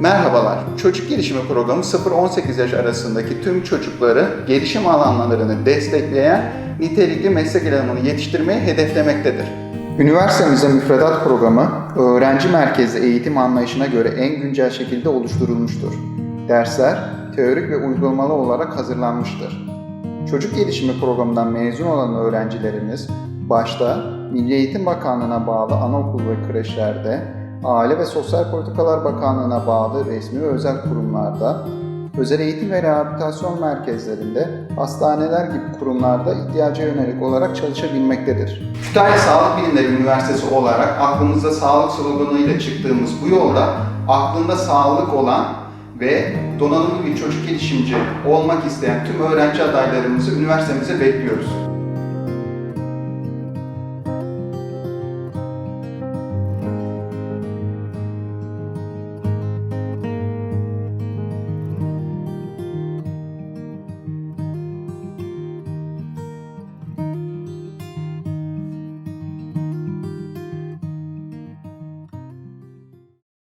Merhabalar. Çocuk Gelişimi Programı 0-18 yaş arasındaki tüm çocukları gelişim alanlarını destekleyen nitelikli meslek elemanı yetiştirmeyi hedeflemektedir. Üniversitemizde müfredat programı öğrenci merkezli eğitim anlayışına göre en güncel şekilde oluşturulmuştur. Dersler teorik ve uygulamalı olarak hazırlanmıştır. Çocuk Gelişimi Programı'ndan mezun olan öğrencilerimiz başta Milli Eğitim Bakanlığı'na bağlı anaokul ve kreşlerde, Aile ve Sosyal Politikalar Bakanlığı'na bağlı resmi ve özel kurumlarda, özel eğitim ve rehabilitasyon merkezlerinde, hastaneler gibi kurumlarda ihtiyaca yönelik olarak çalışabilmektedir. Kütahya Sağlık Bilimleri Üniversitesi olarak aklımızda sağlık sloganıyla çıktığımız bu yolda aklında sağlık olan ve donanımlı bir çocuk gelişimci olmak isteyen tüm öğrenci adaylarımızı üniversitemize bekliyoruz.